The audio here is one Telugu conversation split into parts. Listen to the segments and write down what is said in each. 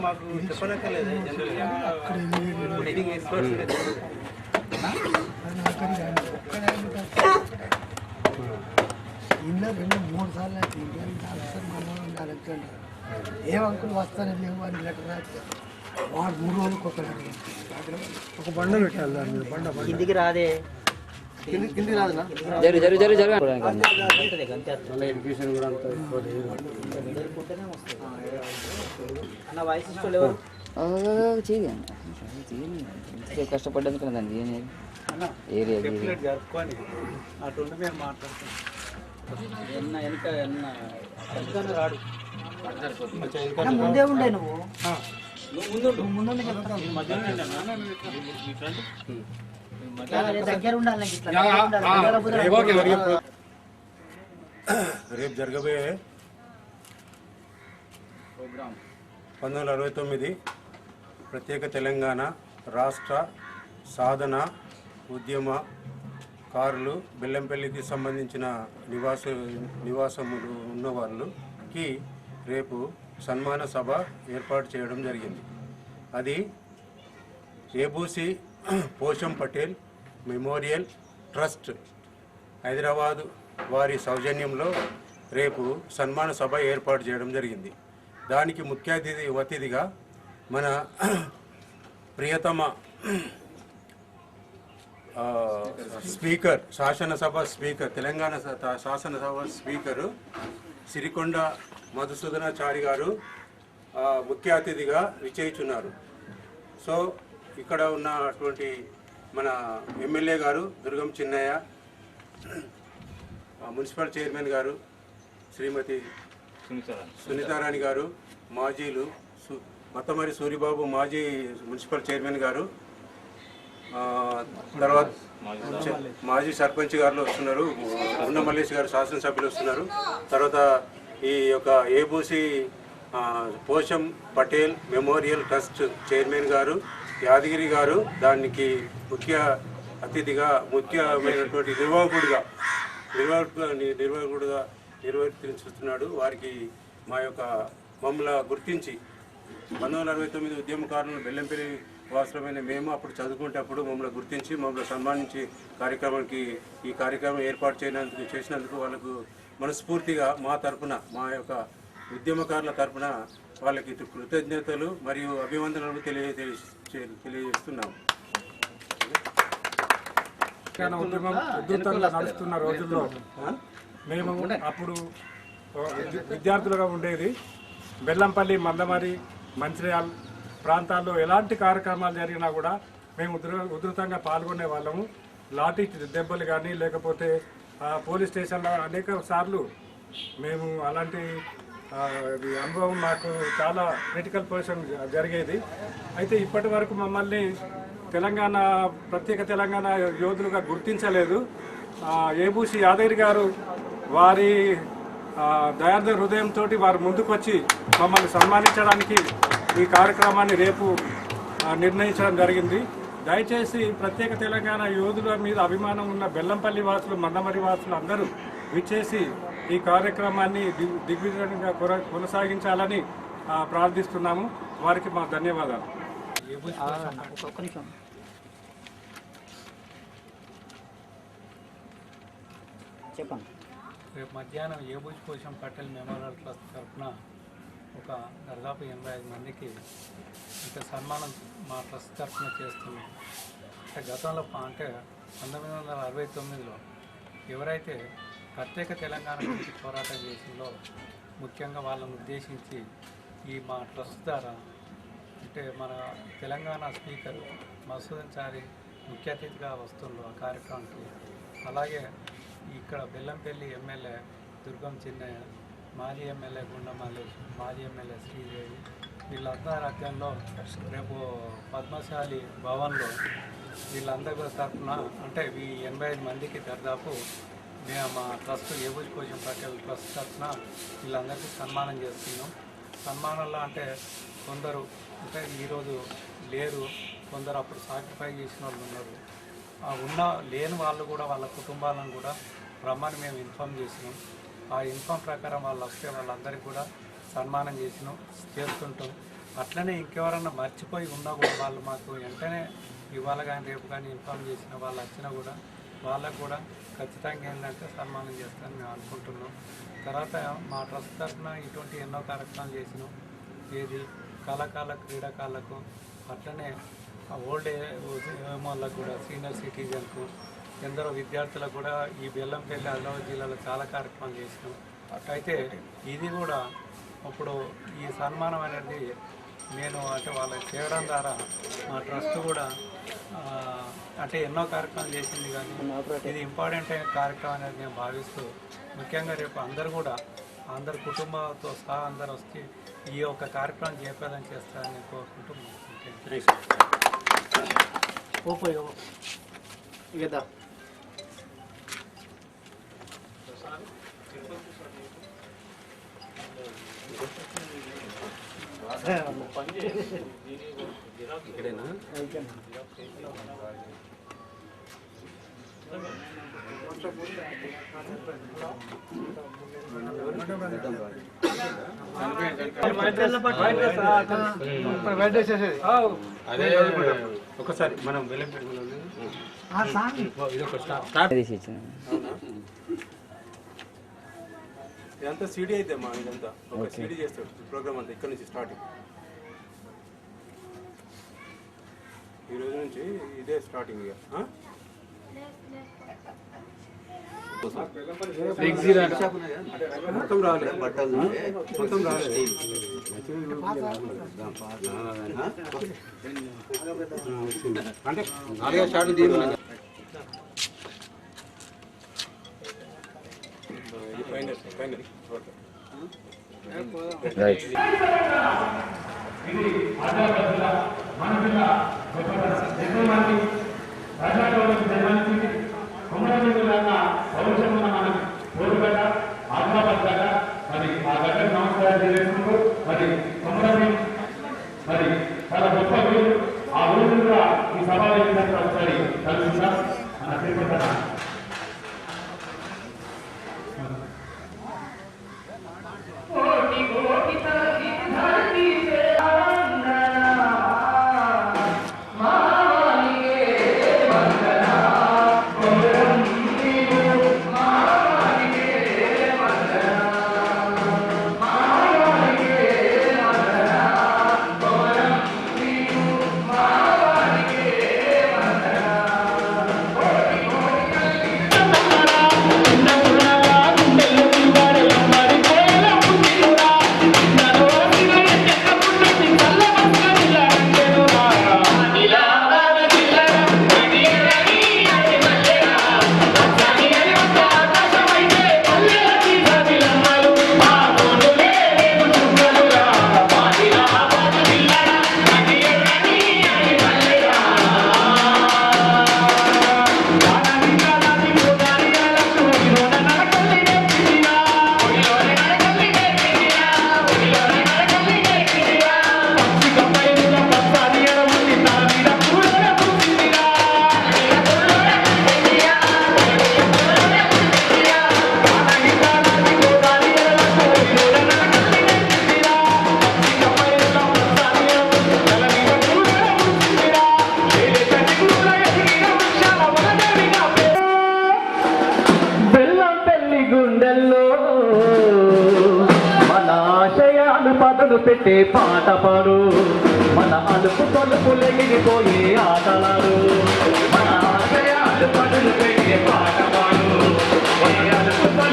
మాకు చెప్పనక్కర్లేదు ఇన్న రెండు మూడు సార్లు అయితే డాక్టర్ మనోహరం గారు ఏ అంకులు వస్తానే లేవు అని లెటర్ రాస్తే వాడు మూడు రోజులకు ఒక ఒక బండ పెట్టాలి దాని మీద బండ ఇంటికి రాదే జరు జరు జరు దాన్ని ఏం ఏరియా ముందే ఉండే నువ్వు. నువ్వు ముందు రేపు జరగబోయే ప్రోగ్రామ్. పంతొమ్మిది వందల అరవై తొమ్మిది ప్రత్యేక తెలంగాణ రాష్ట్ర సాధన ఉద్యమ కారులు బెల్లంపల్లికి సంబంధించిన నివాస నివాసములు ఉన్న వాళ్ళకి రేపు సన్మాన సభ ఏర్పాటు చేయడం జరిగింది. అది ఏబూసి పోషం పటేల్ మెమోరియల్ ట్రస్ట్ హైదరాబాదు వారి సౌజన్యంలో రేపు సన్మాన సభ ఏర్పాటు చేయడం జరిగింది. దానికి ముఖ్య అతిథి అతిథిగా మన ప్రియతమ స్పీకర్ శాసనసభ స్పీకర్ తెలంగాణ శాసనసభ స్పీకరు సిరికొండ మధుసూదనాచారి గారు ముఖ్య అతిథిగా విచేయుచున్నారు సో ఇక్కడ ఉన్నటువంటి మన ఎమ్మెల్యే గారు దుర్గం చిన్నయ్య మున్సిపల్ చైర్మన్ గారు శ్రీమతి సునీతారాణి గారు మాజీలు సు- మత్తమరి సూరిబాబు మాజీ మున్సిపల్ చైర్మన్ గారు తర్వాత మాజీ సర్పంచ్ గారు వస్తున్నారు ఉన్న మల్లేష్ గారు శాసనసభ్యులు వస్తున్నారు తర్వాత ఈ యొక్క ఏబూసీ Posham Patel memorial trust chairman గారు యాదగిరి గారు దానికి ముఖ్య అతిథిగా ముఖ్యమైనటువంటి నిర్వాహకుడిగా నిర్వాహకుడుగా నిర్వాహకుడుగా నిర్వర్తిస్తున్నాడు వారికి మా యొక్క మమ్మల గుర్తించి పంతొమ్మిది వందల అరవై తొమ్మిది ఉద్యమకారులను బెల్లంపల్లి వాస్తవమైన మేము అప్పుడు చదువుకునేటప్పుడు మమ్మల్ని గుర్తించి మమ్మల్ని సన్మానించి కార్యక్రమానికి ఈ కార్యక్రమం ఏర్పాటు చేయనందుకు చేసినందుకు వాళ్ళకు మనస్ఫూర్తిగా మా తరపున మా యొక్క ఉద్యమకారుల తరపున వాళ్ళకి కృతజ్ఞతలు మరియు అభివందనలు తెలియ తెలియ- తెలియజేస్తున్నాము ఉద్యమం ఉధృతంగా నడుస్తున్న రోజుల్లో మేము అప్పుడు విద్య- విద్యార్థులుగా ఉండేది. బెల్లంపల్లి మందమరి మంచిర్యాల్ ప్రాంతాల్లో ఎలాంటి కార్యక్రమాలు జరిగినా కూడా మేము ఉధృ- ఉధృతంగా పాల్గొనే వాళ్ళము. లాఠీ దెబ్బలు కానీ లేకపోతే ఆ, పోలీస్ స్టేషన్లో అనేక సార్లు మేము అలాంటి అనుభవం మాకు చాలా క్రిటికల్ పొజిషన్ జరిగేది. అయితే ఇప్పటి వరకు మమ్మల్ని తెలంగాణ ప్రత్యేక తెలంగాణ యోధులుగా గుర్తించలేదు. ఏబూసి యాదగిరి గారు వారి దయార్థ హృదయంతో వారు ముందుకొచ్చి మమ్మల్ని సన్మానించడానికి ఈ కార్యక్రమాన్ని రేపు నిర్ణయించడం జరిగింది. దయచేసి ప్రత్యేక తెలంగాణ యోధుల మీద అభిమానం ఉన్న బెల్లంపల్లి వాసులు మందమరి వాసులు అందరూ విచ్చేసి ఈ కార్యక్రమాన్ని దిగ్- దిగ్విజయంగా కొనసాగించాలని ఆ, ప్రార్థిస్తున్నాము. వారికి మా ధన్యవాదాలు. చెప్పండి. రేపు మధ్యాహ్నం ఏబూజ్ పోషం పటేల్ మెమోరియల్ ట్రస్ట్ తరఫున ఒక దాదాపు ఎనభై ఐదు మందికి ఇంకా సన్మానం మా ట్రస్ట్ తరఫున చేస్తున్నాం. అంటే గతంలో అంటే పంతొమ్మిది వందల అరవై తొమ్మిదిలో ఎవరైతే ప్రత్యేక తెలంగాణ గురించి పోరాటం చేసిందో ముఖ్యంగా వాళ్ళని ఉద్దేశించి ఈ మా ట్రస్ట్ ద్వారా అంటే మన తెలంగాణ స్పీకర్ మసూదన్ చారి ముఖ్య అతిథిగా వస్తుండ్రు ఆ కార్యక్రమానికి అలాగే ఇక్కడ బెల్లంపల్లి ఎమ్మెల్యే దుర్గం చిన్నయ్య మాజీ ఎమ్మెల్యే గుండమల్లి మాజీ ఎమ్మెల్యే శ్రీదేవి వీళ్ళందరి అధ్యయనంలో రేపు పద్మశాలి భవన్లో వీళ్ళందరి తరఫున అంటే ఈ ఎనభై ఐదు మందికి దాదాపు మేము మా ట్రస్ట్ ఏబుజ్ కోశం ప్రఖ్యాత ట్రస్ట్ తరఫున వీళ్ళందరికీ సన్మానం చేస్తున్నాం. సన్మానంలో అంటే కొందరు అంటే ఈరోజు లేరు కొందరు అప్పుడు సాక్రిఫై చేసిన వాళ్ళు ఉన్నారు. ఉన్న లేని వాళ్ళు కూడా వాళ్ళ కుటుంబాలను కూడా రమ్మని మేము ఇన్ఫామ్ చేసినాం. ఆ ఇన్ఫామ్ ప్రకారం వాళ్ళు వస్తే వాళ్ళందరికీ కూడా సన్మానం చేసినాం చేస్తుంటాం. అట్లనే ఇంకెవరన్నా మర్చిపోయి ఉన్నా కూడా వాళ్ళు మాకు వెంటనే ఇవాళ కానీ రేపు కానీ ఇన్ఫామ్ చేసిన వాళ్ళు వచ్చినా కూడా వాళ్ళకు కూడా ఖచ్చితంగా ఏంటంటే సన్మానం చేస్తాను మేము అనుకుంటున్నాం. తర్వాత మా ట్రస్ట్ తరఫున ఇటువంటి ఎన్నో కార్యక్రమాలు చేసినాం. ఏది కళాకాల క్రీడాకారులకు అట్లనే ఓల్డ్ ఏజ్ వాళ్ళకు కూడా సీనియర్ సిటిజన్కు ఎందరో విద్యార్థులకు కూడా ఈ బెల్లంపల్లి ఆదిలాబాద్ జిల్లాలో చాలా కార్యక్రమాలు చేసినాం. అయితే ఇది కూడా ఇప్పుడు ఈ సన్మానం అనేది నేను అంటే వాళ్ళకి చేయడం ద్వారా మా ట్రస్ట్ కూడా అంటే ఎన్నో కార్యక్రమాలు చేసింది కానీ ఇది ఇంపార్టెంట్ అయిన కార్యక్రమం అనేది నేను భావిస్తూ ముఖ్యంగా రేపు అందరు కూడా అందరు కుటుంబంతో సహా అందరు వచ్చి ఈ యొక్క కార్యక్రమం చేపేదని చేస్తారని కోరుకుంటున్నాను ఇక్కడేనా అదే ఒకసారి మనం వెళ్ళం స్టార్ట్ ఇదంతా సీడీ అయితే మా ఇదంతా ఒక సీడీ చేస్తాడు ప్రోగ్రామ్ అంతా ఇక్కడ నుంచి స్టార్టింగ్. ఈ రోజు నుంచి ఇదే స్టార్టింగ్ ఇక? మొత్తం రాలేదు మొత్తం రాలేదు అంటే నాలుగో స్టార్ట్ తీసుకున్నాం final final okay right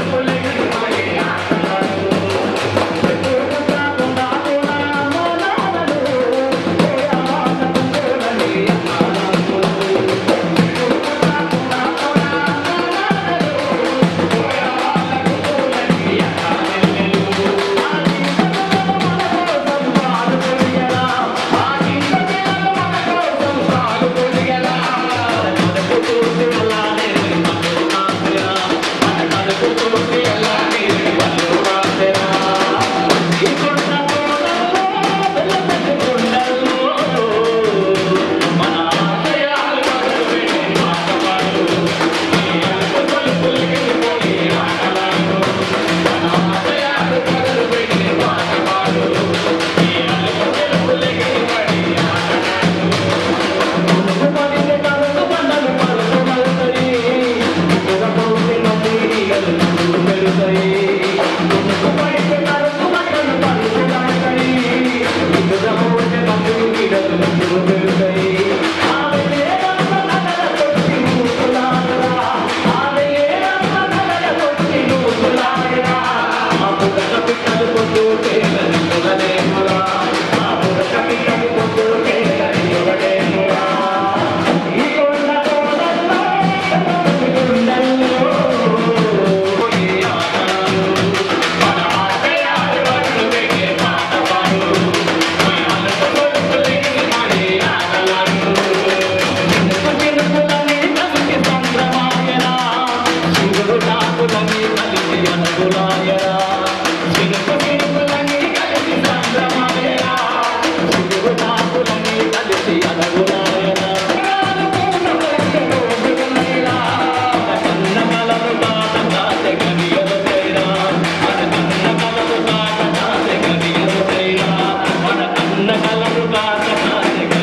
Gracias. Bye.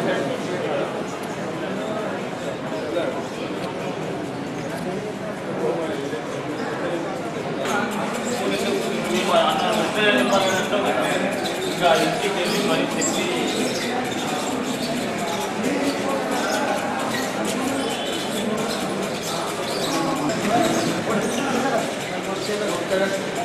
Gracias. siendo que ustedes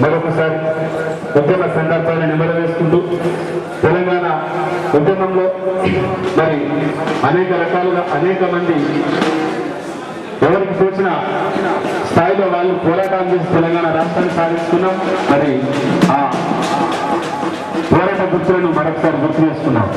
మరొకసారి ఉద్యమ సందర్భాన్ని నిమరవేసుకుంటూ తెలంగాణ ఉద్యమంలో మరి అనేక రకాలుగా అనేక మంది ఎవరికి తోచిన స్థాయిలో వాళ్ళు పోరాటం చేసి తెలంగాణ రాష్ట్రాన్ని సాధిస్తున్నాం. మరి ఆ పోరాట గుర్తులను మరొకసారి గుర్తు చేసుకున్నాం